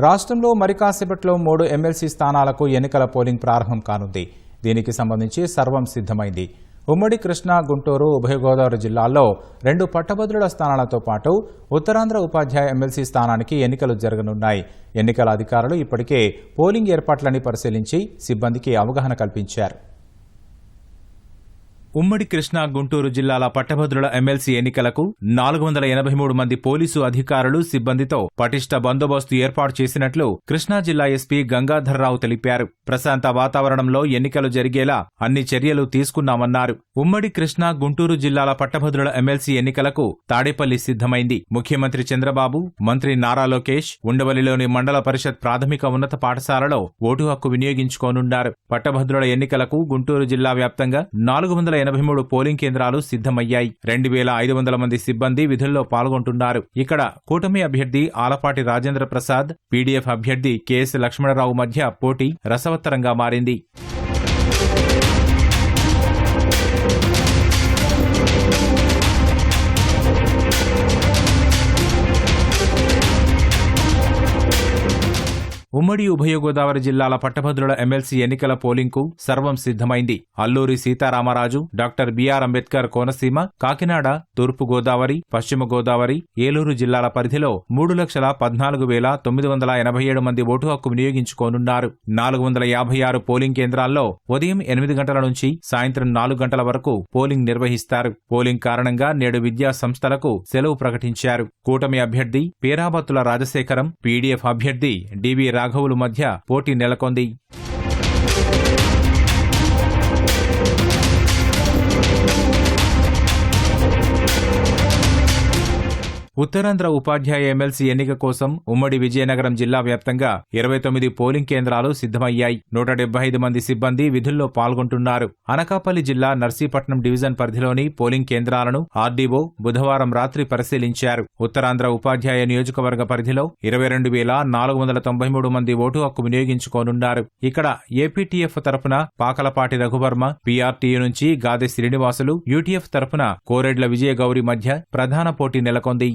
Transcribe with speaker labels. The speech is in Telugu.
Speaker 1: రాష్ట్రంలో మరి కాసేపట్లో మూడు ఎమ్మెల్సీ స్థానాలకు ఎన్నికల పోలింగ్ ప్రారంభం కానుంది. దీనికి సంబంధించి సర్వం సిద్ధమైంది. ఉమ్మడి కృష్ణా గుంటూరు ఉభయ గోదావరి జిల్లాల్లో రెండు పట్టభద్రుల స్థానాలతో పాటు ఉత్తరాంధ్ర ఉపాధ్యాయ ఎమ్మెల్సీ స్థానానికి ఎన్నికలు జరగనున్నాయి. ఎన్నికల అధికారులు ఇప్పటికే పోలింగ్ ఏర్పాట్లని పరిశీలించి సిబ్బందికి అవగాహన కల్పించారు. ఉమ్మడి కృష్ణా గుంటూరు జిల్లాల పట్టభద్రుల ఎమ్మెల్సీ ఎన్నికలకు నాలుగు వందల ఎనభై మూడు మంది పోలీసు అధికారులు సిబ్బందితో పటిష్ట బందోబస్తు ఏర్పాటు చేసినట్లు కృష్ణా జిల్లా ఎస్పీ గంగాధర్రావు తెలిపారు. ప్రశాంత వాతావరణంలో ఎన్నికలు జరిగేలా అన్ని చర్యలు తీసుకున్నామన్నారు. ఉమ్మడి కృష్ణా గుంటూరు జిల్లాల పట్టభద్రుల ఎమ్మెల్సీ ఎన్నికలకు తాడేపల్లి సిద్ధమైంది. ముఖ్యమంత్రి చంద్రబాబు మంత్రి నారా లోకేష్ ఉండవల్లిలోని మండల పరిషత్ ప్రాథమిక ఉన్నత పాఠశాలలో ఓటు హక్కు వినియోగించుకోనున్నారు. పట్టభద్రుల ఎన్నికలకు గుంటూరు జిల్లా వ్యాప్తంగా నాలుగు వందల ఎనభై మూడు పోలింగ్ కేంద్రాలు సిద్ధమయ్యాయి. రెండు వేల ఐదు వందల మంది సిబ్బంది విధుల్లో పాల్గొంటున్నారు. ఇక్కడ కూటమి అభ్యర్థి ఆలపాటి రాజేంద్ర ప్రసాద్ పీడీఎఫ్ అభ్యర్థి కెఎస్ లక్ష్మణరావు మధ్య పోటీ రసవత్తరంగా మారింది. ఉమ్మడి ఉభయ గోదావరి జిల్లాల పట్టభద్రుల ఎమ్మెల్సీ ఎన్నికల పోలింగ్కు సర్వం సిద్ధమైంది. Alluri Sitaramaraju doctor B R Ambedkar Konaseema Kakinada తూర్పు గోదావరి పశ్చిమ గోదావరి ఏలూరు జిల్లాల పరిధిలో మూడు లక్షల పద్నాలుగు వేల తొమ్మిది వందల ఎనభై ఏడు మంది ఓటు హక్కు వినియోగించుకోనున్నారు. నాలుగు వందల యాభై ఆరు పోలింగ్ కేంద్రాల్లో ఉదయం ఎనిమిది గంటల నుంచి సాయంత్రం నాలుగు గంటల వరకు పోలింగ్ నిర్వహిస్తారు. పోలింగ్ కారణంగా నేడు విద్యా సంస్థలకు సెలవు ప్రకటించారు. కూటమి అభ్యర్థి పేరాబత్తుల రాజశేఖరం పీడీఎఫ్ అభ్యర్థి డివి రాఘవులు మధ్య పోటీ నెలకొంది. ఉత్తరాంధ్ర ఉపాధ్యాయ ఎమ్మెల్సీ ఎన్నిక కోసం ఉమ్మడి విజయనగరం జిల్లా వ్యాప్తంగా ఇరవై తొమ్మిది పోలింగ్ కేంద్రాలు సిద్ధమయ్యాయి. నూట డెబ్బై ఐదు మంది సిబ్బంది విధుల్లో పాల్గొంటున్నారు. అనకాపల్లి జిల్లా నర్సీపట్నం డివిజన్ పరిధిలోని పోలింగ్ కేంద్రాలను ఆర్డీఓ బుధవారం రాత్రి పరిశీలించారు. ఉత్తరాంధ్ర ఉపాధ్యాయ నియోజకవర్గ పరిధిలో ఇరవై రెండు వేల నాలుగు వందల తొంభై మూడు మంది ఓటు హక్కు వినియోగించుకోనున్నారు. ఇక్కడ ఏపీటీఎఫ్ తరఫున పాకలపాటి రఘువర్మ పీఆర్టీయూ నుంచి గాదె శ్రీనివాసులు యూటీఎఫ్ తరపున కోరెడ్ల విజయగౌరి మధ్య ప్రధాన పోటీ నెలకొంది.